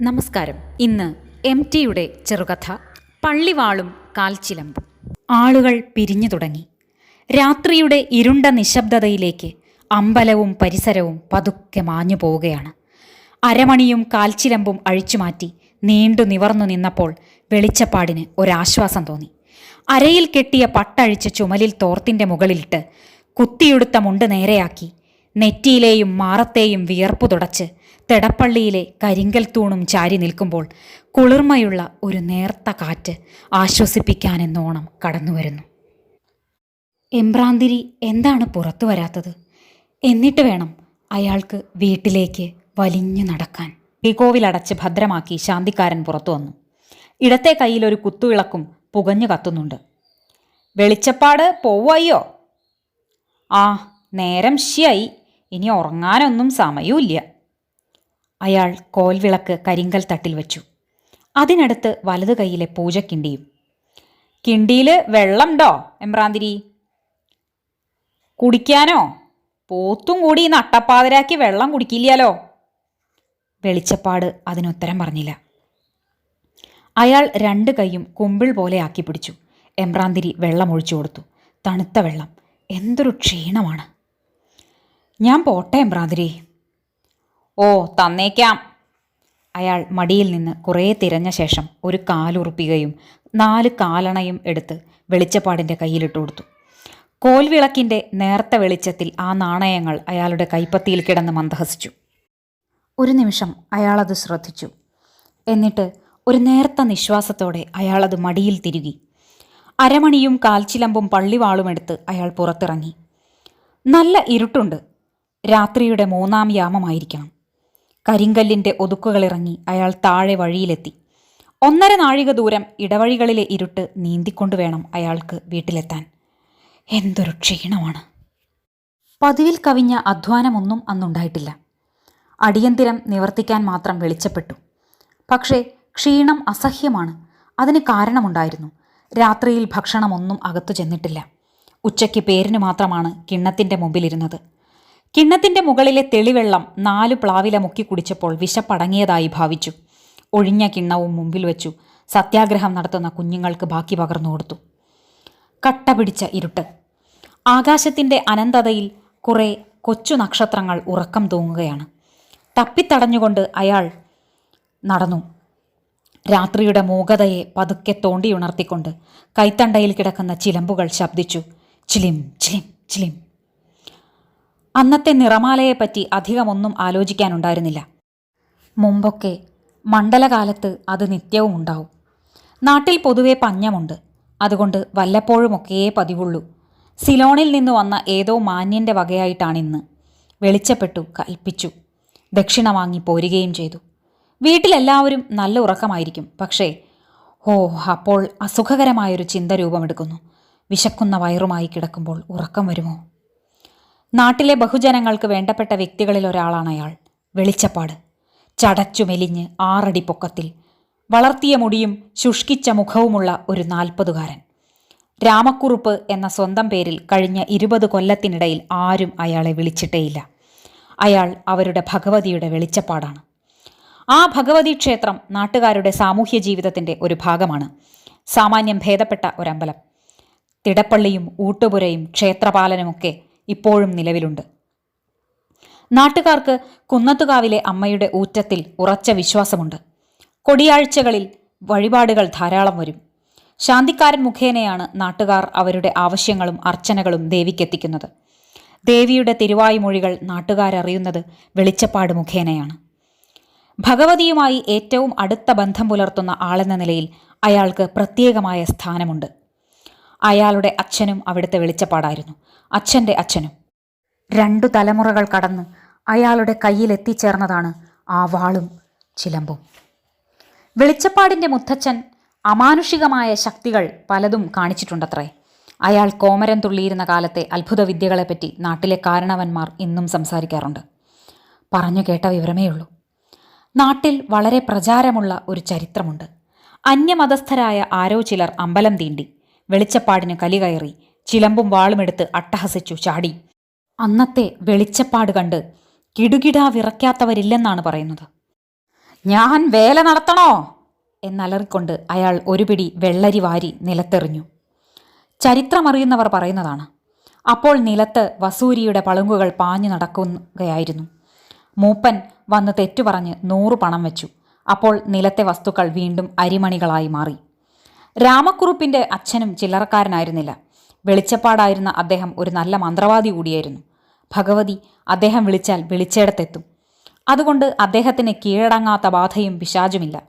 നമസ്കാരം. ഇന്ന് എം ടിയുടെ ചെറുകഥ പള്ളിവാളും കാൽച്ചിലമ്പും. ആളുകൾ പിരിഞ്ഞു തുടങ്ങി. രാത്രിയുടെ ഇരുണ്ട നിശബ്ദതയിലേക്ക് അമ്പലവും പരിസരവും പതുക്കെ മാഞ്ഞു പോവുകയാണ്. അരമണിയും കാൽച്ചിലമ്പും അഴിച്ചുമാറ്റി നീണ്ടു നിവർന്നു നിന്നപ്പോൾ വെളിച്ചപ്പാടിന് ഒരാശ്വാസം തോന്നി. അരയിൽ കെട്ടിയ പട്ടഴിച്ച് ചുമലിൽ തോർത്തിന്റെ മുകളിലിട്ട് കുത്തിയെടുത്ത മുണ്ട് നേരെയാക്കി നെറ്റിയിലെയും മാറത്തെയും വിയർപ്പു തുടച്ച് തെടപ്പള്ളിയിലെ കരിങ്കൽ തൂണും ചാരി നിൽക്കുമ്പോൾ കുളിർമയുള്ള ഒരു നേർത്ത കാറ്റ് ആശ്വസിപ്പിക്കാനെന്നോണം കടന്നുവരുന്നു. എംബ്രാന്തിരി എന്താണ് പുറത്തു വരാത്തത്? എന്നിട്ട് വേണം അയാൾക്ക് വീട്ടിലേക്ക് വലിഞ്ഞു നടക്കാൻ. ശ്രീകോവിലടച്ച് ഭദ്രമാക്കി ശാന്തിക്കാരൻ പുറത്തു വന്നു. ഇടത്തെ കയ്യിൽ ഒരു കുത്തുവിളക്കും പുകഞ്ഞു കത്തുന്നുണ്ട്. വെളിച്ചപ്പാട് പോവയ്യോ ആ നേരം ശിയായി. ഇനി ഉറങ്ങാനൊന്നും സമയമില്ല അയാൾ കോൽവിളക്ക് കരിങ്കൽ തട്ടിൽ വെച്ചു. അതിനടുത്ത് വലതു കൈയിലെ പൂജക്കിണ്ടിയും കിണ്ടിയിൽ വെള്ളമുണ്ടോ എമ്പ്രാന്തിരി? കുടിക്കാനോ? പോത്തും കൂടി നട്ടപ്പാതിരാക്കി വെള്ളം കുടിക്കില്ലാലോ വെളിച്ചപ്പാട് അതിനുത്തരം പറഞ്ഞില്ല. അയാൾ രണ്ട് കൈയും കുമ്പിൾ പോലെ ആക്കി പിടിച്ചു. എമ്പ്രാന്തിരി വെള്ളം ഒഴിച്ചു കൊടുത്തു. തണുത്ത വെള്ളം. എന്തൊരു ക്ഷീണമാണ്. ഞാൻ പോട്ടെ എമ്പ്രാന്തിരി. ഓ തന്നേക്കാം. അയാൾ മടിയിൽ നിന്ന് കുറേ തിരഞ്ഞ ശേഷം ഒരു കാലുറുപ്പികയും നാല് കാലണയും എടുത്ത് വെളിച്ചപ്പാടിന്റെ കയ്യിലിട്ട് കൊടുത്തു. കോൽവിളക്കിന്റെ നേർത്ത വെളിച്ചത്തിൽ ആ നാണയങ്ങൾ അയാളുടെ കൈപ്പത്തിയിൽ കിടന്ന് മന്ദഹസിച്ചു. ഒരു നിമിഷം അയാളത് ശ്രദ്ധിച്ചു. എന്നിട്ട് ഒരു നേർത്ത നിശ്വാസത്തോടെ അയാളത് മടിയിൽ തിരുകി. അരമണിയും കാൽച്ചിലമ്പും പള്ളിവാളും എടുത്ത് അയാൾ പുറത്തിറങ്ങി. നല്ല ഇരുട്ടുണ്ട്. രാത്രിയുടെ മൂന്നാം യാമമായിരിക്കണം. കരിങ്കല്ലിന്റെ ഒതുക്കുകളിറങ്ങി അയാൾ താഴെ വഴിയിലെത്തി. ഒന്നര നാഴിക ദൂരം ഇടവഴികളിലെ ഇരുട്ട് നീന്തിക്കൊണ്ടു വേണം അയാൾക്ക് വീട്ടിലെത്താൻ. എന്തൊരു ക്ഷീണമാണ്. പതിവിൽ കവിഞ്ഞ അധ്വാനമൊന്നും അന്നുണ്ടായിട്ടില്ല. അടിയന്തിരം നിവർത്തിക്കാൻ മാത്രം വെളിച്ചപ്പെട്ടു. പക്ഷേ ക്ഷീണം അസഹ്യമാണ്. അതിന് കാരണമുണ്ടായിരുന്നു. രാത്രിയിൽ ഭക്ഷണമൊന്നും അകത്തു ചെന്നിട്ടില്ല. ഉച്ചയ്ക്ക് പേരിന് മാത്രമാണ് കിണ്ണത്തിന്റെ മുമ്പിലിരുന്നത്. കിണ്ണത്തിന്റെ മുകളിലെ തെളിവെള്ളം നാലു പ്ലാവില മുക്കി കുടിച്ചപ്പോൾ വിശപ്പടങ്ങിയതായി ഭാവിച്ചു. ഒഴിഞ്ഞ കിണ്ണവും മുമ്പിൽ വെച്ചു സത്യാഗ്രഹം നടത്തുന്ന കുഞ്ഞുങ്ങൾക്ക് ബാക്കി പകർന്നു കൊടുത്തു. കട്ട പിടിച്ച ഇരുട്ട്. ആകാശത്തിന്റെ അനന്തതയിൽ കുറേ കൊച്ചു നക്ഷത്രങ്ങൾ ഉറക്കം തൂങ്ങുകയാണ്. തപ്പിത്തടഞ്ഞുകൊണ്ട് അയാൾ നടന്നു. രാത്രിയുടെ മൂകതയെ പതുക്കെ തോണ്ടിയുണർത്തിക്കൊണ്ട് കൈത്തണ്ടയിൽ കിടക്കുന്ന ചിലമ്പുകൾ ശബ്ദിച്ചു. ചിലിം ചിലിം ചിലിം. അന്നത്തെ നിറമാലയെപ്പറ്റി അധികമൊന്നും ആലോചിക്കാനുണ്ടായിരുന്നില്ല. മുമ്പൊക്കെ മണ്ഡലകാലത്ത് അത് നിത്യവും ഉണ്ടാവും. നാട്ടിൽ പൊതുവെ പഞ്ഞമുണ്ട്. അതുകൊണ്ട് വല്ലപ്പോഴുമൊക്കെയേ പതിവുള്ളൂ. സിലോണിൽ നിന്ന് വന്ന ഏതോ മാന്യന്റെ വകയായിട്ടാണിന്ന്. വെളിച്ചപ്പെട്ടു കൽപ്പിച്ചു. ദക്ഷിണ വാങ്ങി പോരുകയും ചെയ്തു. വീട്ടിലെല്ലാവരും നല്ല ഉറക്കമായിരിക്കും. പക്ഷേ ഓ അപ്പോൾ അസുഖകരമായൊരു ചിന്ത രൂപമെടുക്കുന്നു. വിശക്കുന്ന വയറുമായി കിടക്കുമ്പോൾ ഉറക്കം വരുമോ? നാട്ടിലെ ബഹുജനങ്ങൾക്ക് വേണ്ടപ്പെട്ട വ്യക്തികളിൽ ഒരാളാണ് അയാൾ. വെളിച്ചപ്പാട്. ചടച്ചു മെലിഞ്ഞ് ആറടി പൊക്കത്തിൽ. വളർത്തിയ മുടിയും ശുഷ്കിച്ച മുഖവുമുള്ള ഒരു നാൽപ്പതുകാരൻ. രാമക്കുറുപ്പ് എന്ന സ്വന്തം പേരിൽ കഴിഞ്ഞ ഇരുപത് കൊല്ലത്തിനിടയിൽ ആരും അയാളെ വിളിച്ചിട്ടേയില്ല. അയാൾ അവരുടെ ഭഗവതിയുടെ വെളിച്ചപ്പാടാണ്. ആ ഭഗവതി ക്ഷേത്രം നാട്ടുകാരുടെ സാമൂഹ്യ ജീവിതത്തിന്റെ ഒരു ഭാഗമാണ്. സാമാന്യം ഭേദപ്പെട്ട ഒരമ്പലം. തിടപ്പള്ളിയും ഊട്ടുപുരയും ക്ഷേത്രപാലനുമൊക്കെ ഇപ്പോഴും നിലവിലുണ്ട്. നാട്ടുകാർക്ക് കുന്നത്തുകാവിലെ അമ്മയുടെ ഊറ്റത്തിൽ ഉറച്ച വിശ്വാസമുണ്ട്. കൊടിയാഴ്ചകളിൽ വഴിപാടുകൾ ധാരാളം വരും. ശാന്തിക്കാരൻ മുഖേനയാണ് നാട്ടുകാർ അവരുടെ ആവശ്യങ്ങളും അർച്ചനകളും ദേവിക്കെത്തിക്കുന്നത്. ദേവിയുടെ തിരുവായുമൊഴികൾ നാട്ടുകാരറിയുന്നത് വെളിച്ചപ്പാട് മുഖേനയാണ്. ഭഗവതിയുമായി ഏറ്റവും അടുത്ത ബന്ധം പുലർത്തുന്ന ആളെന്ന നിലയിൽ അയാൾക്ക് പ്രത്യേകമായ സ്ഥാനമുണ്ട്. അയാളുടെ അച്ഛനും അവിടുത്തെ വെളിച്ചപ്പാടായിരുന്നു. അച്ഛന്റെ അച്ഛനും. രണ്ടു തലമുറകൾ കടന്ന് അയാളുടെ കയ്യിൽ എത്തിച്ചേർന്നതാണ് ആ വാളും ചിലമ്പും. വെളിച്ചപ്പാടിന്റെ മുത്തച്ഛൻ അമാനുഷികമായ ശക്തികൾ പലതും കാണിച്ചിട്ടുണ്ടത്രേ. അയാൾ കോമരം തുള്ളിയിരുന്ന കാലത്തെ അത്ഭുത വിദ്യകളെപ്പറ്റി നാട്ടിലെ കാരണവന്മാർ ഇന്നും സംസാരിക്കാറുണ്ട്. പറഞ്ഞു കേട്ട വിവരമേ ഉള്ളൂ നാട്ടിൽ വളരെ പ്രചാരമുള്ള ഒരു ചരിത്രമുണ്ട്. അന്യമതസ്ഥരായ ആരോ ചിലർ അമ്പലം തീണ്ടി വെളിച്ചപ്പാടിന് കലി കയറി ചിലമ്പും വാളുമെടുത്ത് അട്ടഹസിച്ചു ചാടി. അന്നത്തെ വെളിച്ചപ്പാട് കണ്ട് കിടുകിടാ വിറയ്ക്കാത്തവരില്ലെന്നാണ് പറയുന്നത്. ഞാൻ വേല നടത്തണോ? എന്നലറിക്കൊണ്ട് അയാൾ ഒരു പിടി വെള്ളരി വാരി നിലത്തെറിഞ്ഞു. ചരിത്രമറിയുന്നവർ പറയുന്നതാണ്. അപ്പോൾ നിലത്ത് വസൂരിയുടെ പളുങ്കുകൾ പാഞ്ഞു നടക്കുകയായിരുന്നു. മൂപ്പൻ വന്ന് തെറ്റു പറഞ്ഞ് നൂറ് പണം വെച്ചു. അപ്പോൾ നിലത്തെ വസ്തുക്കൾ വീണ്ടും അരിമണികളായി മാറി. രാമക്കുറുപ്പിന്റെ അച്ഛനും ചില്ലറക്കാരനായിരുന്നില്ല. വെളിച്ചപ്പാടായിരുന്ന അദ്ദേഹം ഒരു നല്ല മന്ത്രവാദി കൂടിയായിരുന്നു. ഭഗവതി അദ്ദേഹം വിളിച്ചാൽ വിളിച്ചേടത്തെത്തും അതുകൊണ്ട് അദ്ദേഹത്തിന് കീഴടങ്ങാത്ത ബാധയും പിശാചുമില്ല.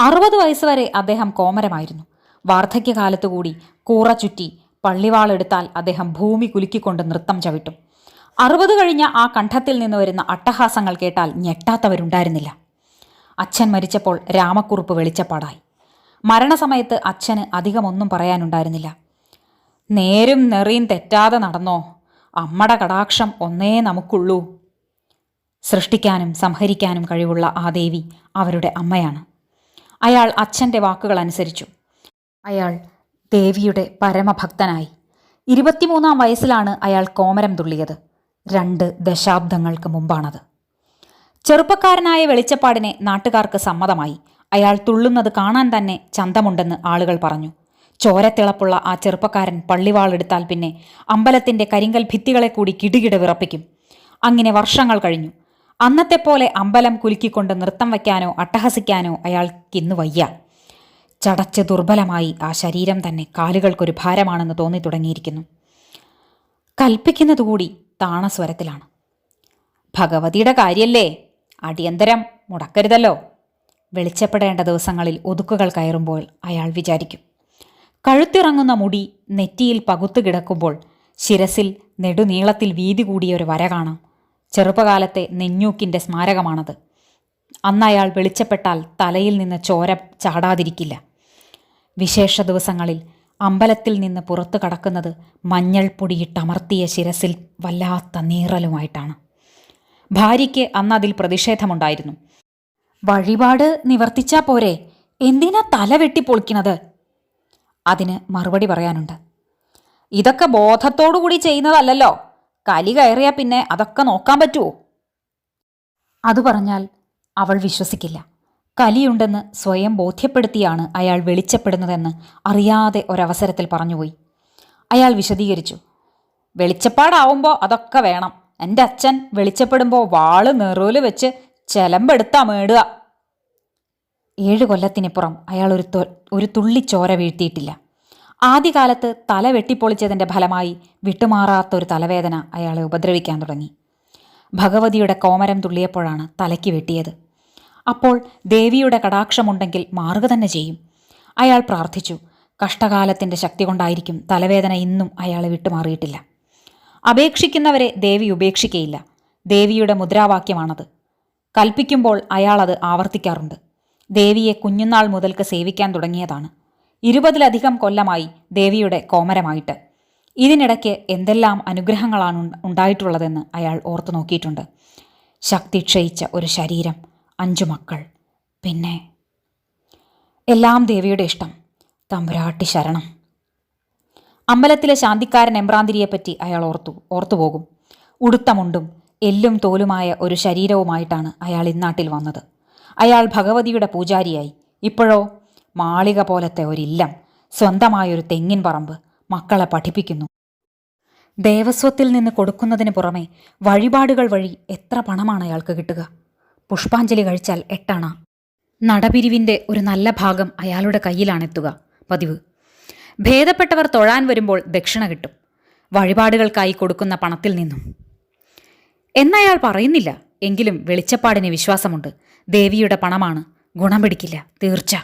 അറുപത് വയസ്സ് വരെ അദ്ദേഹം കോമരമായിരുന്നു. വാർദ്ധക്യകാലത്തുകൂടി കൂറ ചുറ്റി പള്ളിവാളെടുത്താൽ അദ്ദേഹം ഭൂമി കുലുക്കിക്കൊണ്ട് നൃത്തം ചവിട്ടും. അറുപത് കഴിഞ്ഞ ആ കണ്ഠത്തിൽ നിന്ന് വരുന്ന അട്ടഹാസങ്ങൾ കേട്ടാൽ ഞെട്ടാത്തവരുണ്ടായിരുന്നില്ല. അച്ഛൻ മരിച്ചപ്പോൾ രാമക്കുറുപ്പ് വെളിച്ചപ്പാടായി. മരണസമയത്ത് അച്ഛന് അധികമൊന്നും പറയാനുണ്ടായിരുന്നില്ല. നേരും നെറിയും തെറ്റാതെ നടന്നോ? അമ്മട കടാക്ഷം ഒന്നേ നമുക്കുള്ളൂ. സൃഷ്ടിക്കാനും സംഹരിക്കാനും കഴിവുള്ള ആ ദേവി അവരുടെ അമ്മയാണ്. അയാൾ അച്ഛന്റെ വാക്കുകൾ അനുസരിച്ചു അയാൾ ദേവിയുടെ പരമഭക്തനായി. ഇരുപത്തിമൂന്നാം വയസ്സിലാണ് അയാൾ കോമരം തുള്ളിയത്. രണ്ട് ദശാബ്ദങ്ങൾക്ക് മുമ്പാണത്. ചെറുപ്പക്കാരനായ വെളിച്ചപ്പാടിനെ നാട്ടുകാർക്ക് സമ്മതമായി. അയാൾ തുള്ളുന്നത് കാണാൻ തന്നെ ചന്തമുണ്ടെന്ന് ആളുകൾ പറഞ്ഞു. ചോരത്തിളപ്പുള്ള ആ ചെറുപ്പക്കാരൻ പള്ളിവാളെടുത്താൽ പിന്നെ അമ്പലത്തിന്റെ കരിങ്കൽ ഭിത്തികളെ കൂടി കിടുകിട വിറപ്പിക്കും. അങ്ങനെ വർഷങ്ങൾ കഴിഞ്ഞു. അന്നത്തെ പോലെ അമ്പലം കുലുക്കിക്കൊണ്ട് നൃത്തം വയ്ക്കാനോ അട്ടഹസിക്കാനോ അയാൾക്കിന്ന് വയ്യ. ചടച്ച് ദുർബലമായി ആ ശരീരം തന്നെ കാലുകൾക്കൊരു ഭാരമാണെന്ന് തോന്നി തുടങ്ങിയിരിക്കുന്നു. കൽപ്പിക്കുന്നതുകൂടി താണസ്വരത്തിലാണ്. ഭഗവതിയുടെ കാര്യല്ലേ? അടിയന്തരം മുടക്കരുതല്ലോ. വെളിച്ചപ്പെടേണ്ട ദിവസങ്ങളിൽ ഒതുക്കുകൾ കയറുമ്പോൾ അയാൾ വിചാരിക്കും. കഴുത്തിറങ്ങുന്ന മുടി നെറ്റിയിൽ പകുത്തു കിടക്കുമ്പോൾ ശിരസിൽ നെടുനീളത്തിൽ വീതി കൂടിയ ഒരു വര കാണാം. ചെറുപ്പകാലത്തെ നെഞ്ഞൂക്കിന്റെ സ്മാരകമാണത്. അന്നയാൾ വെളിച്ചപ്പെട്ടാൽ തലയിൽ നിന്ന് ചോര ചാടാതിരിക്കില്ല. വിശേഷ ദിവസങ്ങളിൽ അമ്പലത്തിൽ നിന്ന് പുറത്തു കടക്കുന്നത് മഞ്ഞൾ പൊടിയിട്ടമർത്തിയ ശിരസിൽ വല്ലാത്ത നീറലുമായിട്ടാണ്. ഭാര്യയ്ക്ക് അന്ന് അതിൽ പ്രതിഷേധമുണ്ടായിരുന്നു. വഴിപാട് നിവർത്തിച്ചാ പോരെ. എന്തിനാ തല വെട്ടിപ്പൊളിക്കണത് അതിന് മറുപടി പറയാനുണ്ട്. ഇതൊക്കെ ബോധത്തോടുകൂടി ചെയ്യുന്നതല്ലല്ലോ. കലി കയറിയാൽ പിന്നെ അതൊക്കെ നോക്കാൻ പറ്റുമോ അത് പറഞ്ഞാൽ അവൾ വിശ്വസിക്കില്ല. കലിയുണ്ടെന്ന് സ്വയം ബോധ്യപ്പെടുത്തിയാണ് അയാൾ വെളിച്ചപ്പെടുന്നതെന്ന് അറിയാതെ ഒരവസരത്തിൽ പറഞ്ഞുപോയി. അയാൾ വിശദീകരിച്ചു. വെളിച്ചപ്പാടാവുമ്പോൾ അതൊക്കെ വേണം. എന്റെ അച്ഛൻ വെളിച്ചപ്പെടുമ്പോൾ വാൾ നെറൂൽ വെച്ച് ചെലമ്പെടുത്താ മേടുക. ഏഴ് കൊല്ലത്തിനിപ്പുറം അയാൾ ഒരു ഒരു തുള്ളി ചോര വീഴ്ത്തിയിട്ടില്ല. ആദ്യകാലത്ത് തല വെട്ടിപ്പൊളിച്ചതിന്റെ ഫലമായി വിട്ടുമാറാത്ത ഒരു തലവേദന അയാളെ ഉപദ്രവിക്കാൻ തുടങ്ങി. ഭഗവതിയുടെ കോമരം തുള്ളിയപ്പോഴാണ് തലയ്ക്ക് വെട്ടിയത്. അപ്പോൾ ദേവിയുടെ കടാക്ഷമുണ്ടെങ്കിൽ മാറുക തന്നെ ചെയ്യും. അയാൾ പ്രാർത്ഥിച്ചു. കഷ്ടകാലത്തിന്റെ ശക്തി കൊണ്ടായിരിക്കും തലവേദന ഇന്നും അയാളെ വിട്ടുമാറിയിട്ടില്ല. അപേക്ഷിക്കുന്നവരെ ദേവി ഉപേക്ഷിക്കയില്ല. ദേവിയുടെ മുദ്രാവാക്യമാണത്. കൽപ്പിക്കുമ്പോൾ അയാൾ അത് ആവർത്തിക്കാറുണ്ട്. ദേവിയെ കുഞ്ഞുനാൾ മുതൽക്ക് സേവിക്കാൻ തുടങ്ങിയതാണ്. ഇരുപതിലധികം കൊല്ലമായി ദേവിയുടെ കോമരമായിട്ട്. ഇതിനിടയ്ക്ക് എന്തെല്ലാം അനുഗ്രഹങ്ങളാണ് ഉണ്ട- ഉണ്ടായിട്ടുള്ളതെന്ന് അയാൾ ഓർത്തു നോക്കിയിട്ടുണ്ട്. ശക്തി ക്ഷയിച്ച ഒരു ശരീരം അഞ്ചു മക്കൾ പിന്നെ എല്ലാം ദേവിയുടെ ഇഷ്ടം തമ്പുരാട്ടി ശരണം. അമ്പലത്തിലെ ശാന്തിക്കാരൻ എമ്പ്രാന്തിരിയെപ്പറ്റി അയാൾ ഓർത്തു ഓർത്തുപോകും ഉടുത്തമുണ്ടും എല്ലും തോലുമായ ഒരു ശരീരവുമായിട്ടാണ് അയാൾ ഇന്നാട്ടിൽ വന്നത്. അയാൾ ഭഗവതിയുടെ പൂജാരിയായി. ഇപ്പോഴോ? മാളിക പോലത്തെ ഒരില്ലം സ്വന്തമായൊരു തെങ്ങിൻ പറമ്പ് മക്കളെ പഠിപ്പിക്കുന്നു. ദേവസ്വത്തിൽ നിന്ന് കൊടുക്കുന്നതിന് പുറമെ വഴിപാടുകൾ വഴി എത്ര പണമാണ് അയാൾക്ക് കിട്ടുക? പുഷ്പാഞ്ജലി കഴിച്ചാൽ എട്ടണ? നടപിരിവിന്റെ ഒരു നല്ല ഭാഗം അയാളുടെ കയ്യിലാണെത്തുക. പതിവ്. ഭേദപ്പെട്ടവർ തൊഴാൻ വരുമ്പോൾ ദക്ഷിണ കിട്ടും. വഴിപാടുകൾക്കായി കൊടുക്കുന്ന പണത്തിൽ നിന്നും. എന്നയാൾ പറയുന്നില്ല. എങ്കിലും വെളിച്ചപ്പാടിന് വിശ്വാസമുണ്ട്. ദേവിയുടെ പണമാണ്. ഗുണം പിടിക്കില്ല. തീർച്ച.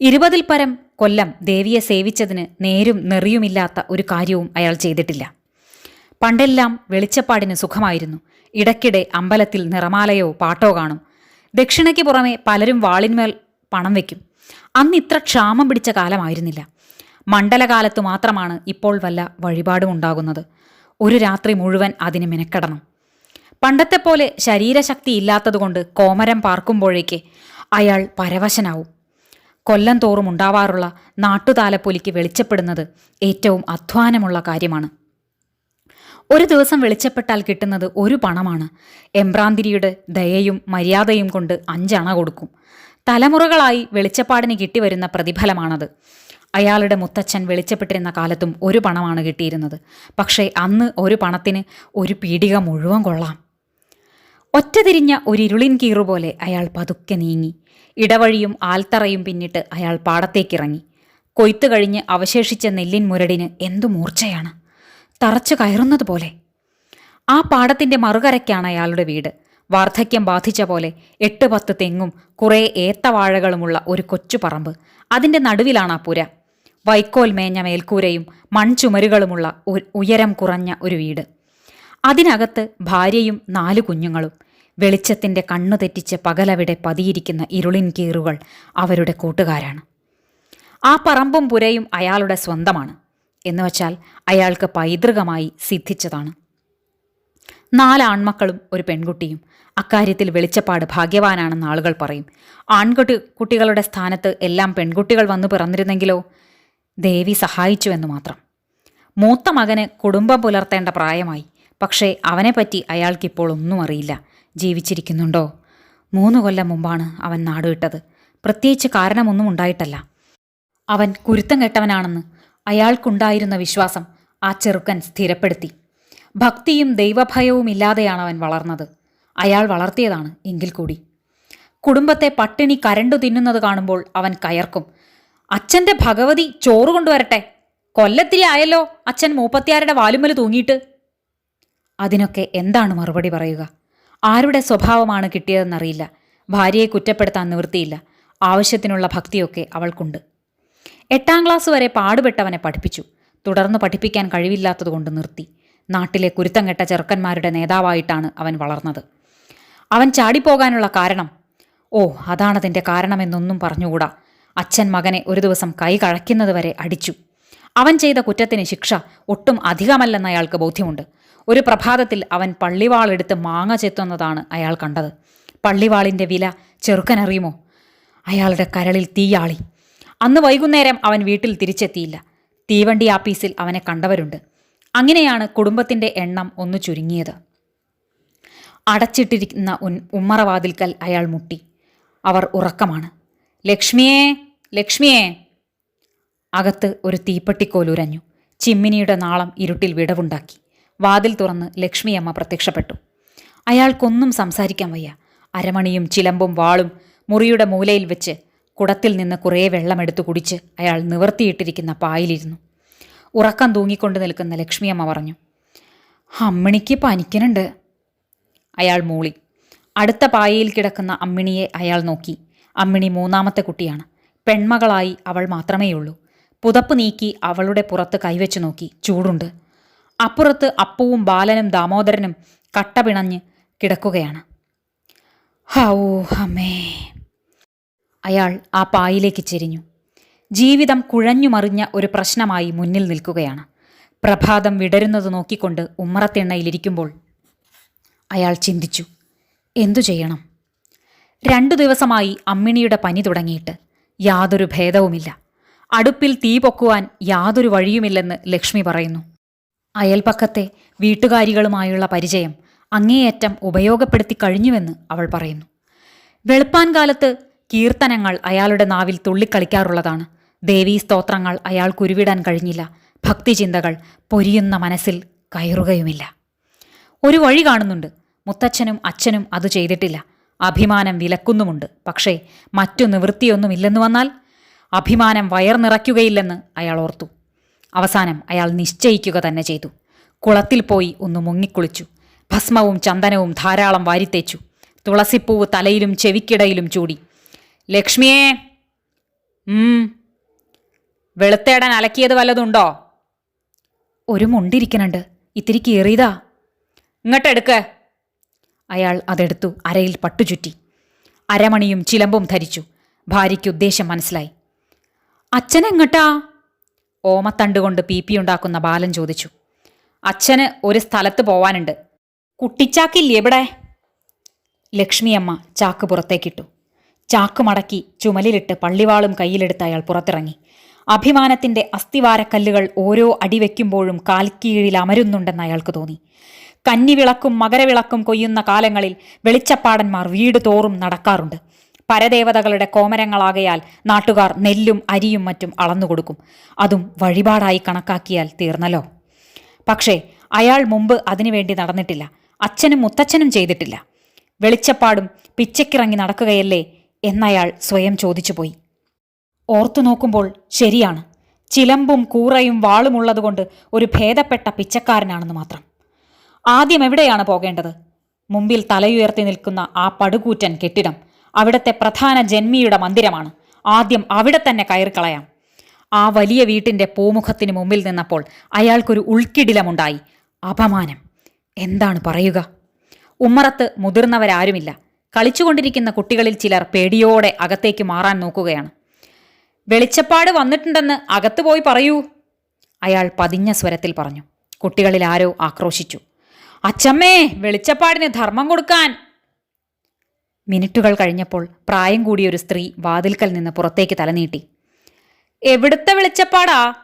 ഇരുപതിൽ പരം കൊല്ലം ദേവിയെ സേവിച്ചതിന് നേരും നെറിയുമില്ലാത്ത ഒരു കാര്യവും അയാൾ ചെയ്തിട്ടില്ല. പണ്ടെല്ലാം വെളിച്ചപ്പാടിന് സുഖമായിരുന്നു. ഇടയ്ക്കിടെ അമ്പലത്തിൽ നിറമാലയോ പാട്ടോ കാണും. ദക്ഷിണയ്ക്ക് പുറമെ പലരും വാളിന്മേൽ പണം വയ്ക്കും അന്ന് ഇത്ര ക്ഷാമം പിടിച്ച കാലമായിരുന്നില്ല. മണ്ഡലകാലത്തു മാത്രമാണ് ഇപ്പോൾ വല്ല വഴിപാടും ഉണ്ടാകുന്നത്. ഒരു രാത്രി മുഴുവൻ അതിന് മിനക്കെടണം. പണ്ടത്തെ പോലെ ശരീരശക്തി ഇല്ലാത്തതുകൊണ്ട് കോമരം പാർക്കുമ്പോഴേക്ക് അയാൾ പരവശനാവും. കൊല്ലം തോറും ഉണ്ടാവാറുള്ള നാട്ടുതാലപ്പൊലിക്ക് വെളിച്ചപ്പെടുന്നത് ഏറ്റവും അധ്വാനമുള്ള കാര്യമാണ്. ഒരു ദിവസം വെളിച്ചപ്പെട്ടാൽ കിട്ടുന്നത് ഒരു പണമാണ്. എംബ്രാന്തിരിയുടെ ദയയും മര്യാദയും കൊണ്ട് അഞ്ചണ കൊടുക്കും. തലമുറകളായി വെളിച്ചപ്പാടിന് കിട്ടിവരുന്ന പ്രതിഫലമാണത്. അയാളുടെ മുത്തച്ഛൻ വെളിച്ചപ്പെട്ടിരുന്ന കാലത്തും ഒരു പണമാണ് കിട്ടിയിരുന്നത്. പക്ഷേ അന്ന് ഒരു പണത്തിന് ഒരു പീടിക മുഴുവൻ കൊള്ളാം. ഒറ്റതിരിഞ്ഞ ഒരിരുളിൻ കീറുപോലെ അയാൾ പതുക്കെ നീങ്ങി. ഇടവഴിയും ആൽത്തറയും പിന്നിട്ട് അയാൾ പാടത്തേക്കിറങ്ങി. കൊയ്ത്തു കഴിഞ്ഞ് അവശേഷിച്ച നെല്ലിൻ മുരടിന് എന്തു മൂർച്ചയാണ്. തറച്ചു കയറുന്നത് പോലെ. ആ പാടത്തിന്റെ മറുകരയ്ക്കാണ് അയാളുടെ വീട്. വാർദ്ധക്യം ബാധിച്ച പോലെ എട്ട് പത്ത് തെങ്ങും കുറേ ഏത്തവാഴകളുമുള്ള ഒരു കൊച്ചു പറമ്പ്. അതിന്റെ നടുവിലാണ് ആ പുര. വൈക്കോൽ മേഞ്ഞ മേൽക്കൂരയും മൺചുമരുകളുമുള്ള ഉയരം കുറഞ്ഞ ഒരു വീട്. അതിനകത്ത് ഭാര്യയും നാലു കുഞ്ഞുങ്ങളും. വെളിച്ചത്തിന്റെ കണ്ണു തെറ്റിച്ച് പകലവിടെ പതിയിരിക്കുന്ന ഇരുളിൻ കീറുകൾ അവരുടെ കൂട്ടുകാരാണ്. ആ പറമ്പും പുരയും അയാളുടെ സ്വന്തമാണ്. എന്നുവച്ചാൽ അയാൾക്ക് പൈതൃകമായി സിദ്ധിച്ചതാണ്. നാല് ആൺമക്കളും ഒരു പെൺകുട്ടിയും. അക്കാര്യത്തിൽ വെളിച്ചപ്പാട് ഭാഗ്യവാനാണെന്ന് ആളുകൾ പറയും. ആൺകുട്ടി കുട്ടികളുടെ സ്ഥാനത്ത് എല്ലാം പെൺകുട്ടികൾ വന്നു പിറന്നിരുന്നെങ്കിലോ? ദേവി സഹായിച്ചുവെന്ന് മാത്രം. മൂത്ത മകന് കുടുംബം പുലർത്തേണ്ട പ്രായമായി. പക്ഷേ അവനെപ്പറ്റി അയാൾക്കിപ്പോൾ ഒന്നും അറിയില്ല. ജീവിച്ചിരിക്കുന്നുണ്ടോ? മൂന്ന് കൊല്ലം മുമ്പാണ് അവൻ നാടുവിട്ടത്. പ്രത്യേകിച്ച് കാരണമൊന്നും ഉണ്ടായിട്ടല്ല. അവൻ കുരുത്തം കെട്ടവനാണെന്ന് അയാൾക്കുണ്ടായിരുന്ന വിശ്വാസം ആ ചെറുക്കൻ സ്ഥിരപ്പെടുത്തി. ഭക്തിയും ദൈവഭയവും ഇല്ലാതെയാണ് അവൻ വളർന്നത്. അയാൾ വളർത്തിയതാണ് എങ്കിൽ കൂടി. കുടുംബത്തെ പട്ടിണി കരണ്ടു തിന്നുന്നത് കാണുമ്പോൾ അവൻ കയർക്കും. അച്ഛന്റെ ഭഗവതി ചോറ് കൊണ്ടുവരട്ടെ. കൊല്ലത്തിരി ആയല്ലോ അച്ഛൻ മൂപ്പത്തിയാരുടെ വാലുമൽ തൂങ്ങിയിട്ട്. അതിനൊക്കെ എന്താണ് മറുപടി പറയുക? ആരുടെ സ്വഭാവമാണ് കിട്ടിയതെന്നറിയില്ല. ഭാര്യയെ കുറ്റപ്പെടുത്താൻ നിവൃത്തിയില്ല. ആവശ്യത്തിനുള്ള ഭക്തിയൊക്കെ അവൾക്കുണ്ട്. എട്ടാം ക്ലാസ് വരെ പാടുപെട്ടവനെ പഠിപ്പിച്ചു. തുടർന്ന് പഠിപ്പിക്കാൻ കഴിവില്ലാത്തതുകൊണ്ട് നിർത്തി. നാട്ടിലെ കുരുത്തം കെട്ട ചെറുക്കന്മാരുടെ നേതാവായിട്ടാണ് അവൻ വളർന്നത്. അവൻ ചാടിപ്പോകാനുള്ള കാരണം? ഓ അതാണതിന്റെ കാരണമെന്നൊന്നും പറഞ്ഞുകൂടാ. അച്ഛൻ മകനെ ഒരു ദിവസം കൈ കഴയ്ക്കുന്നത് വരെ അടിച്ചു. അവൻ ചെയ്ത കുറ്റത്തിന് ശിക്ഷ ഒട്ടും അധികമല്ലെന്ന് അയാൾക്ക് ബോധ്യമുണ്ട്. ഒരു പ്രഭാതത്തിൽ അവൻ പള്ളിവാളെടുത്ത് മാങ്ങ ചെത്തുന്നതാണ് അയാൾ കണ്ടത്. പള്ളിവാളിന്റെ വില ചെറുക്കനറിയുമോ? അയാളുടെ കരളിൽ തീയാളി. അന്ന് വൈകുന്നേരം അവൻ വീട്ടിൽ തിരിച്ചെത്തിയില്ല. തീവണ്ടി ആപ്പീസിൽ അവനെ കണ്ടവരുണ്ട്. അങ്ങനെയാണ് കുടുംബത്തിന്റെ എണ്ണം ഒന്ന് ചുരുങ്ങിയത്. അടച്ചിട്ടിരിക്കുന്ന ഉൻ- ഉമ്മറവാതിൽക്കൽ അയാൾ മുട്ടി. അവർ ഉറക്കമാണ്. ലക്ഷ്മിയേ ലക്ഷ്മിയേ. അകത്ത് ഒരു തീപ്പെട്ടിക്കോലുരഞ്ഞു ചിമ്മിനിയുടെ നാളം ഇരുട്ടിൽ വിടവുണ്ടാക്കി. വാതിൽ തുറന്ന് ലക്ഷ്മിയമ്മ പ്രത്യക്ഷപ്പെട്ടു. അയാൾക്കൊന്നും സംസാരിക്കാൻ വയ്യ. അരമണിയും ചിലമ്പും വാളും മുറിയുടെ മൂലയിൽ വെച്ച് കുടത്തിൽ നിന്ന് കുറേ വെള്ളമെടുത്തു കുടിച്ച് അയാൾ നിവർത്തിയിട്ടിരിക്കുന്ന പായിലിരുന്നു. ഉറക്കം തൂങ്ങിക്കൊണ്ട് നിൽക്കുന്ന ലക്ഷ്മിയമ്മ പറഞ്ഞു അമ്മിണിക്ക് പനിക്കനുണ്ട് അയാൾ മൂളി. അടുത്ത പായയിൽ കിടക്കുന്ന അമ്മിണിയെ അയാൾ നോക്കി. അമ്മിണി മൂന്നാമത്തെ കുട്ടിയാണ്. പെൺമകളായി അവൾ മാത്രമേയുള്ളൂ. പുതപ്പ് നീക്കി അവളുടെ പുറത്ത് കൈവച്ചു നോക്കി. ചൂടുണ്ട്. അപ്പുറത്ത് അപ്പുവും ബാലനും ദാമോദരനും കട്ട പിണഞ്ഞ് കിടക്കുകയാണ്. ഹൗ അമ്മേ. അയാൾ ആ പായിലേക്ക് ചെരിഞ്ഞു. ജീവിതം കുഴഞ്ഞുമറിഞ്ഞ ഒരു പ്രശ്നമായി മുന്നിൽ നിൽക്കുകയാണ്. പ്രഭാതം വിടരുന്നത് നോക്കിക്കൊണ്ട് ഉമ്മറത്തിണ്ണയിലിരിക്കുമ്പോൾ അയാൾ ചിന്തിച്ചു എന്തു ചെയ്യണം? രണ്ടു ദിവസമായി അമ്മിണിയുടെ പനി തുടങ്ങിയിട്ട് യാതൊരു ഭേദവുമില്ല. അടുപ്പിൽ തീ പൊക്കുവാൻ യാതൊരു വഴിയുമില്ലെന്ന് ലക്ഷ്മി പറയുന്നു. അയൽപക്കത്തെ വീട്ടുകാരികളുമായുള്ള പരിചയം അങ്ങേയറ്റം ഉപയോഗപ്പെടുത്തി കഴിഞ്ഞുവെന്ന് അവൾ പറയുന്നു. വെളുപ്പാൻ കാലത്ത് കീർത്തനങ്ങൾ അയാളുടെ നാവിൽ തുള്ളിക്കളിക്കാറുള്ളതാണ്. ദേവീ സ്തോത്രങ്ങൾ അയാൾ കുരുവിടാൻ കഴിഞ്ഞില്ല. ഭക്തിചിന്തകൾ പൊരിയുന്ന മനസ്സിൽ കയറുകയുമില്ല. ഒരു വഴി കാണുന്നുണ്ട്. മുത്തച്ഛനും അച്ഛനും അത് ചെയ്തിട്ടില്ല. അഭിമാനം വിലക്കുന്നുമുണ്ട്. പക്ഷേ മറ്റു നിവൃത്തിയൊന്നുമില്ലെന്ന് വന്നാൽ അഭിമാനം വയർ നിറയ്ക്കുകയില്ലെന്ന് അയാൾ ഓർത്തു. അവസാനം അയാൾ നിശ്ചയിക്കുക തന്നെ ചെയ്തു. കുളത്തിൽ പോയി ഒന്ന് മുങ്ങിക്കുളിച്ചു. ഭസ്മവും ചന്ദനവും ധാരാളം വാരിത്തേച്ചു. തുളസിപ്പൂവ് തലയിലും ചെവിക്കിടയിലും ചൂടി. ലക്ഷ്മിയേ! വെളുത്തേടൻ അലക്കിയത് വല്ലതുണ്ടോ? ഒരു മുണ്ടിരിക്കണുണ്ട്. ഇത്തിരി കീറിയതാ. ഇങ്ങോട്ടെടുക്ക് അയാൾ അതെടുത്തു അരയിൽ പട്ടുചുറ്റി. അരമണിയും ചിലമ്പും ധരിച്ചു. ഭാര്യയ്ക്ക് ഉദ്ദേശം മനസ്സിലായി. അച്ഛനെങ്ങട്ടാ? ഓമത്തണ്ട് കൊണ്ട് പി പി ഉണ്ടാക്കുന്ന ബാലൻ ചോദിച്ചു. അച്ഛന് ഒരു സ്ഥലത്ത് പോവാനുണ്ട്. കുട്ടിച്ചാക്കില്ലേ എവിടെ ലക്ഷ്മിയമ്മ ചാക്ക് പുറത്തേക്കിട്ടു. ചാക്ക് മടക്കി ചുമലിലിട്ട് പള്ളിവാളും കയ്യിലെടുത്ത് അയാൾ പുറത്തിറങ്ങി. അഭിമാനത്തിന്റെ അസ്ഥിവാരക്കല്ലുകൾ ഓരോ അടിവെക്കുമ്പോഴും കാൽക്കീഴിൽ അമരുന്നുണ്ടെന്ന് അയാൾക്ക് തോന്നി. കന്നിവിളക്കും മകരവിളക്കും കൊയ്യുന്ന കാലങ്ങളിൽ വെളിച്ചപ്പാടന്മാർ വീട് തോറും നടക്കാറുണ്ട്. പരദേവതകളുടെ കോമരങ്ങളാകയാൽ നാട്ടുകാർ നെല്ലും അരിയും മറ്റും അളന്നുകൊടുക്കും അതും വഴിപാടായി കണക്കാക്കിയാൽ തീർന്നല്ലോ. പക്ഷേ അയാൾ മുമ്പ് അതിനുവേണ്ടി നടന്നിട്ടില്ല. അച്ഛനും മുത്തച്ഛനും ചെയ്തിട്ടില്ല. വെളിച്ചപ്പാടും പിച്ചയ്ക്കിറങ്ങി നടക്കുകയല്ലേ എന്നയാൾ സ്വയം ചോദിച്ചുപോയി. ഓർത്തു നോക്കുമ്പോൾ ശരിയാണ്. ചിലമ്പും കൂറയും വാളുമുള്ളതുകൊണ്ട് ഒരു ഭേദപ്പെട്ട പിച്ചക്കാരനാണെന്ന് മാത്രം. ആദ്യം എവിടെയാണ് പോകേണ്ടത്? മുമ്പിൽ തലയുയർത്തി നിൽക്കുന്ന ആ പടുകൂറ്റൻ കെട്ടിടം അവിടത്തെ പ്രധാന ജന്മിയുടെ മന്ദിരമാണ്. ആദ്യം അവിടെ തന്നെ കയറിക്കളയാം ആ വലിയ വീട്ടിന്റെ പൂമുഖത്തിന് മുമ്പിൽ നിന്നപ്പോൾ അയാൾക്കൊരു ഉൾക്കിടിലമുണ്ടായി. അപമാനം. എന്താണ് പറയുക? ഉമ്മറത്ത് മുതിർന്നവരാരുമില്ല. കളിച്ചുകൊണ്ടിരിക്കുന്ന കുട്ടികളിൽ ചിലർ പേടിയോടെ അകത്തേക്ക് മാറാൻ നോക്കുകയാണ്. വെളിച്ചപ്പാട് വന്നിട്ടുണ്ടെന്ന് അകത്തു പോയി പറയൂ. അയാൾ പതിഞ്ഞ സ്വരത്തിൽ പറഞ്ഞു. കുട്ടികളിൽ ആരോ ആക്രോശിച്ചു. അച്ചമ്മേ വെളിച്ചപ്പാടിന് ധർമ്മം കൊടുക്കാൻ. മിനിറ്റുകൾ കഴിഞ്ഞപ്പോൾ പ്രായം കൂടിയ ഒരു സ്ത്രീ വാതിൽക്കൽ നിന്ന് പുറത്തേക്ക് തലനീട്ടി എവിടുത്തെ വെളിച്ചപ്പാടാ?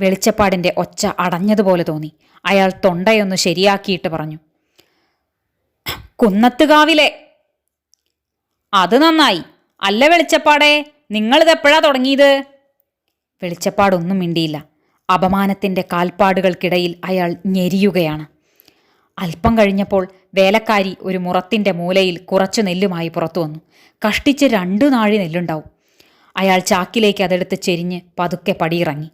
വെളിച്ചപ്പാടിന്റെ ഒച്ച അടഞ്ഞതുപോലെ തോന്നി. അയാൾ തൊണ്ടയൊന്ന് ശരിയാക്കിയിട്ട് പറഞ്ഞു. കുന്നത്തുകാവിലെ. അത് നന്നായി. അല്ല വെളിച്ചപ്പാടേ നിങ്ങളിതെപ്പോഴാ തുടങ്ങിയത്? വെളിച്ചപ്പാടൊന്നും മിണ്ടിയില്ല. അപമാനത്തിന്റെ കാൽപ്പാടുകൾക്കിടയിൽ അയാൾ ഞെരിയുകയാണ്. അല്പം കഴിഞ്ഞപ്പോൾ വേലക്കാരി ഒരു മുറത്തിന്റെ മൂലയിൽ കുറച്ചു നെല്ലുമായി പുറത്തു വന്നു. കഷ്ടിച്ച് രണ്ടു നാഴി നെല്ലുണ്ടാവും. അയാൾ ചാക്കിലേക്ക് അതെടുത്ത് ചെരിഞ്ഞ് പതുക്കെ പടിയിറങ്ങി.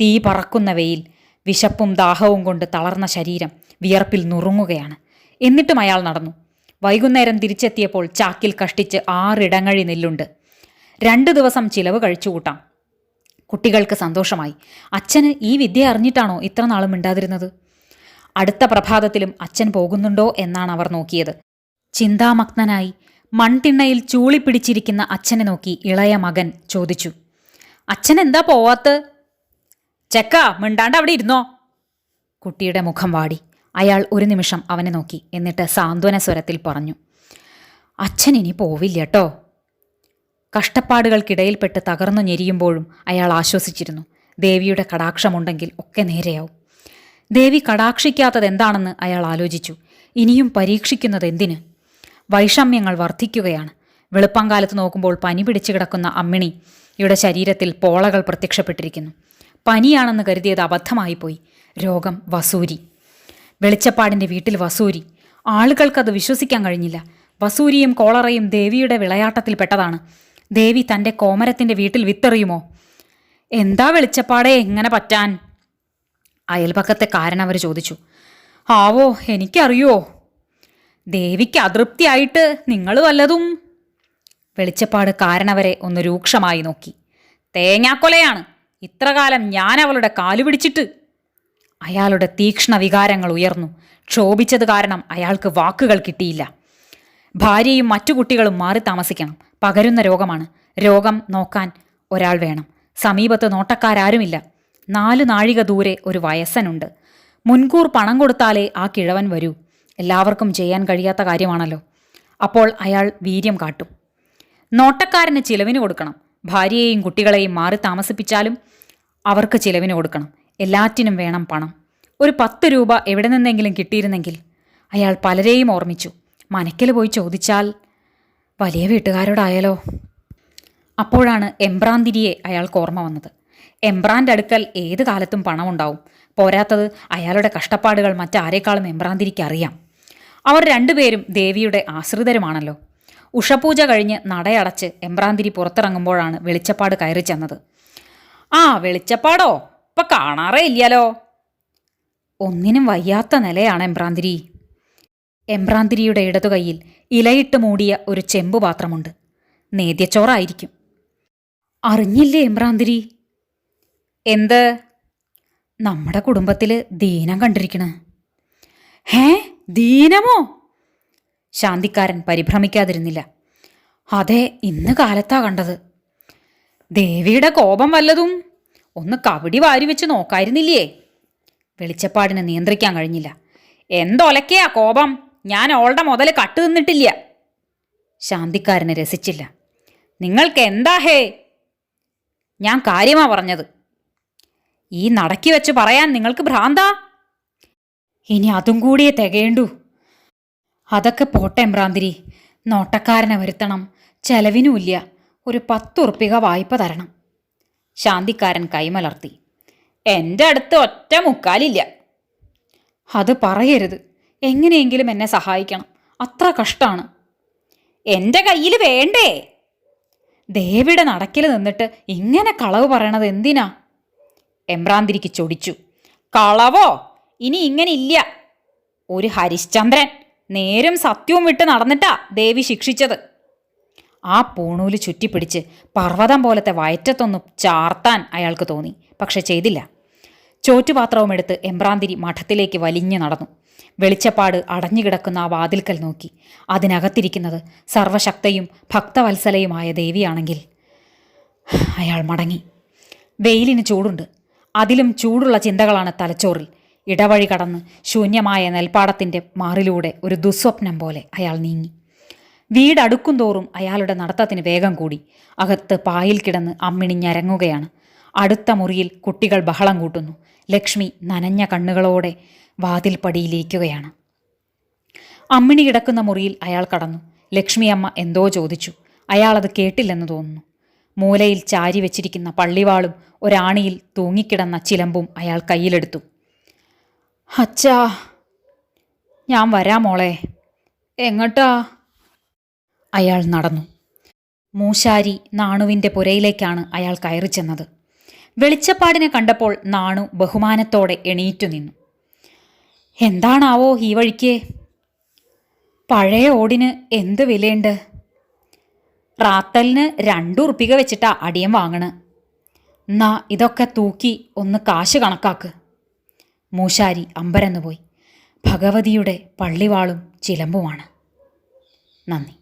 തീ പറക്കുന്ന വെയിൽ വിശപ്പും ദാഹവും കൊണ്ട് തളർന്ന ശരീരം വിയർപ്പിൽ നുറുങ്ങുകയാണ്. എന്നിട്ടും അയാൾ നടന്നു. വൈകുന്നേരം തിരിച്ചെത്തിയപ്പോൾ ചാക്കിൽ കഷ്ടിച്ച് ആറിടങ്ങഴി നെല്ലുണ്ട്. രണ്ടു ദിവസം ചിലവ് കഴിച്ചുകൂട്ടാം കുട്ടികൾക്ക് സന്തോഷമായി. അച്ഛന് ഈ വിദ്യ അറിഞ്ഞിട്ടാണോ ഇത്ര നാളും മിണ്ടാതിരുന്നത്? അടുത്ത പ്രഭാതത്തിലും അച്ഛൻ പോകുന്നുണ്ടോ എന്നാണ് അവർ നോക്കിയത്. ചിന്താമഗ്നനായി മൺതിണ്ണയിൽ ചൂളിപ്പിടിച്ചിരിക്കുന്ന അച്ഛനെ നോക്കി ഇളയ മകൻ ചോദിച്ചു. അച്ഛൻ എന്താ പോവാത്ത്? ചെക്ക മിണ്ടാണ്ട് അവിടെ ഇരുന്നോ? കുട്ടിയുടെ മുഖം വാടി. അയാൾ ഒരു നിമിഷം അവനെ നോക്കി എന്നിട്ട് സാന്ത്വന സ്വരത്തിൽ പറഞ്ഞു. അച്ഛൻ ഇനി പോവില്ല കേട്ടോ കഷ്ടപ്പാടുകൾക്കിടയിൽപ്പെട്ട് തകർന്നു ഞെരിയുമ്പോഴും അയാൾ ആശ്വസിച്ചിരുന്നു. ദേവിയുടെ കടാക്ഷമുണ്ടെങ്കിൽ ഒക്കെ നേരെയാവും. ദേവി കടാക്ഷിക്കാത്തത് എന്താണെന്ന് അയാൾ ആലോചിച്ചു. ഇനിയും പരീക്ഷിക്കുന്നത് എന്തിന് വൈഷമ്യങ്ങൾ വർദ്ധിക്കുകയാണ് വെളുപ്പംകാലത്ത് നോക്കുമ്പോൾ പനി പിടിച്ചു കിടക്കുന്ന അമ്മിണി ഇവിടെ ശരീരത്തിൽ പോളകൾ പ്രത്യക്ഷപ്പെട്ടിരിക്കുന്നു. പനിയാണെന്ന് കരുതിയത് അബദ്ധമായിപ്പോയി. രോഗം വസൂരി. വെളിച്ചപ്പാടിന്റെ വീട്ടിൽ വസൂരി. ആളുകൾക്കത് വിശ്വസിക്കാൻ കഴിഞ്ഞില്ല. വസൂരിയും കോളറയും ദേവിയുടെ വിളയാട്ടത്തിൽപ്പെട്ടതാണ് ദേവി തന്റെ കോമരത്തിന്റെ വീട്ടിൽ വിത്തെറിയുമോ? എന്താ വെളിച്ചപ്പാടേ എങ്ങനെ പറ്റാൻ? അയൽപക്കത്തെ കാരനവർ ചോദിച്ചു ആവോ എനിക്കറിയോ? ദേവിക്ക് അതൃപ്തിയായിട്ട് നിങ്ങൾ വല്ലതും? വെളിച്ചപ്പാട് കാരണവരെ ഒന്ന് രൂക്ഷമായി നോക്കി. തേങ്ങാക്കൊലയാണ്. ഇത്രകാലം ഞാൻ അവളുടെ കാലു പിടിച്ചിട്ട്. അയാളുടെ തീക്ഷ്ണ വികാരങ്ങൾ ഉയർന്നു. ക്ഷോഭിച്ചത് കാരണം അയാൾക്ക് വാക്കുകൾ കിട്ടിയില്ല. ഭാര്യയും മറ്റു കുട്ടികളും മാറി താമസിക്കണം. പകരുന്ന രോഗമാണ്. രോഗം നോക്കാൻ ഒരാൾ വേണം. സമീപത്ത് നോട്ടക്കാരാരുമില്ല. നാല് നാഴിക ദൂരെ ഒരു വയസ്സനുണ്ട്. മുൻകൂർ പണം കൊടുത്താലേ ആ കിഴവൻ വരൂ. എല്ലാവർക്കും ചെയ്യാൻ കഴിയാത്ത കാര്യമാണല്ലോ. അപ്പോൾ അയാൾ വീര്യം കാട്ടും. നോട്ടക്കാരന് ചിലവിന് കൊടുക്കണം. ഭാര്യയെയും കുട്ടികളെയും മാറി താമസിപ്പിച്ചാലും അവർക്ക് ചിലവിന് കൊടുക്കണം. എല്ലാറ്റിനും വേണം പണം. ഒരു പത്ത് രൂപ എവിടെ നിന്നെങ്കിലും കിട്ടിയിരുന്നെങ്കിൽ അയാൾ പലരെയും ഓർമ്മിച്ചു. മനക്കൽ പോയി ചോദിച്ചാൽ വലിയ വീട്ടുകാരോടായാലോ? അപ്പോഴാണ് എംബ്രാന്തിരിയെ അയാൾക്ക് ഓർമ്മ വന്നത്. എംബ്രാന്റെ അടുക്കൽ ഏത് കാലത്തും പണമുണ്ടാവും. പോരാത്തത് അയാളുടെ കഷ്ടപ്പാടുകൾ മറ്റാരേക്കാളും എംബ്രാന്തിരിക്ക് അറിയാം അവർ രണ്ടുപേരും ദേവിയുടെ ആശ്രിതരുമാണല്ലോ. ഉഷപൂജ കഴിഞ്ഞ് നടയടച്ച് എംബ്രാന്തിരി പുറത്തിറങ്ങുമ്പോഴാണ് വെളിച്ചപ്പാട് കയറി ചെന്നത്. ആ വെളിച്ചപ്പാടോ? ഇപ്പൊ കാണാറേ ഇല്ലല്ലോ. ഒന്നിനും വയ്യാത്ത നിലയാണ് എംബ്രാന്തിരി എംബ്രാന്തിരിയുടെ ഇടതുകൈയിൽ ഇലയിട്ട് മൂടിയ ഒരു ചെമ്പു പാത്രമുണ്ട് നേദ്യച്ചോറായിരിക്കും. അറിഞ്ഞില്ലേ എംബ്രാന്തിരി എന്ത്? നമ്മുടെ കുടുംബത്തിൽ ദീനം കണ്ടിരിക്കണ. ഹേ ദീനമോ? ശാന്തിക്കാരൻ പരിഭ്രമിക്കാതിരുന്നില്ല. അതെ ഇന്ന് കാലത്താ കണ്ടത്. ദേവിയുടെ കോപം വല്ലതും ഒന്ന് കവടി വാരി വെച്ച് നോക്കായിരുന്നില്ലേ? വെളിച്ചപ്പാടിനെ നിയന്ത്രിക്കാൻ കഴിഞ്ഞില്ല. എന്തൊലക്കെയാ കോപം? ഞാൻ ഓളുടെ മുതൽ കട്ടു നിന്നിട്ടില്ല. ശാന്തിക്കാരനെ രസിച്ചില്ല. നിങ്ങൾക്ക് എന്താ ഹേ? ഞാൻ കാര്യമാ പറഞ്ഞത്. ഈ നടക്കി വെച്ച് പറയാൻ നിങ്ങൾക്ക് ഭ്രാന്താ? ഇനി അതും കൂടിയേ തികയണ്ടു. അതൊക്കെ പോട്ടെ ഭ്രാന്തിരി. നോട്ടക്കാരനെ വരുത്തണം. ചെലവിനുമില്ല. ഒരു പത്തുറുപ്പിക വായ്പ തരണം. ശാന്തിക്കാരൻ കൈമലർത്തി. എന്റെ അടുത്ത് ഒറ്റ മുക്കാലില്ല. അത് പറയരുത്. എങ്ങനെയെങ്കിലും എന്നെ സഹായിക്കണം. അത്ര കഷ്ടാണ്. എന്റെ കയ്യിൽ വേണ്ടേ? ദേവിയുടെ നടക്കിൽ നിന്നിട്ട് ഇങ്ങനെ കളവ് പറയണത് എന്തിനാ? എംബ്രാന്തിരിക്ക് ചൊടിച്ചു. കളവോ? ഇനി ഇങ്ങനെ ഇല്ല. ഒരു ഹരിശ്ചന്ദ്രൻ നേരും സത്യവും വിട്ട് നടന്നിട്ടാ ദേവി ശിക്ഷിച്ചത്. ആ പൂണൂൽ ചുറ്റിപ്പിടിച്ച് പർവതം പോലത്തെ വയറ്റത്തൊന്നും ചാർത്താൻ അയാൾക്ക് തോന്നി പക്ഷെ ചെയ്തില്ല. ചോറ്റുപാത്രവും എടുത്ത് എംബ്രാന്തിരി മഠത്തിലേക്ക് വലിഞ്ഞു നടന്നു. വെളിച്ചപ്പാട് അടഞ്ഞുകിടക്കുന്ന ആ വാതിൽക്കൽ നോക്കി. അതിനകത്തിരിക്കുന്നത് സർവശക്തയും ഭക്തവത്സലയുമായ ദേവിയാണെങ്കിൽ. അയാൾ മടങ്ങി. വെയിലിന് ചൂടുണ്ട്. അതിലും ചൂടുള്ള ചിന്തകളാണ് തലച്ചോറിൽ. ഇടവഴി കടന്ന് ശൂന്യമായ നെൽപ്പാടത്തിന്റെ മാറിലൂടെ ഒരു ദുസ്വപ്നം പോലെ അയാൾ നീങ്ങി. വീടടുക്കും തോറും അയാളുടെ നടത്തത്തിന് വേഗം കൂടി. അകത്ത് പായിൽ കിടന്ന് അമ്മിണി ഞരങ്ങുകയാണ് അടുത്ത മുറിയിൽ കുട്ടികൾ ബഹളം കൂട്ടുന്നു. ലക്ഷ്മി നനഞ്ഞ കണ്ണുകളോടെ വാതിൽപ്പടിയിലിരിക്കുകയാണ് അമ്മിണി കിടക്കുന്ന മുറിയിൽ അയാൾ കടന്നു. ലക്ഷ്മി അമ്മ എന്തോ ചോദിച്ചു. അയാളത് കേട്ടില്ലെന്ന് തോന്നുന്നു. മൂലയിൽ ചാരി വെച്ചിരിക്കുന്ന പള്ളിവാളും ഒരാണിയിൽ തൂങ്ങിക്കിടന്ന ചിലമ്പും അയാൾ കയ്യിലെടുത്തു. അച്ഛാ ഞാൻ വരാം മോളെ. എങ്ങട്ടാ? അയാൾ നടന്നു. മൂശാരി നാണുവിന്റെ പുരയിലേക്കാണ് അയാൾ കയറി ചെന്നത്. വെളിച്ചപ്പാടിനെ കണ്ടപ്പോൾ നാണു ബഹുമാനത്തോടെ എണീറ്റു നിന്നു. എന്താണാവോ ഈ വഴിക്ക്? പഴയ ഓടിന് എന്ത് വിലയുണ്ട്? റാത്തലിന് രണ്ടു ഉറുപ്പിക വെച്ചിട്ടാ അടിയം വാങ്ങണ്. എന്നാ ഇതൊക്കെ തൂക്കി ഒന്ന് കാശ് കണക്കാക്ക്. മൂശാരി അമ്പരന്ന് പോയി. ഭഗവതിയുടെ പള്ളിവാളും ചിലമ്പുമാണ്. നന്ദി.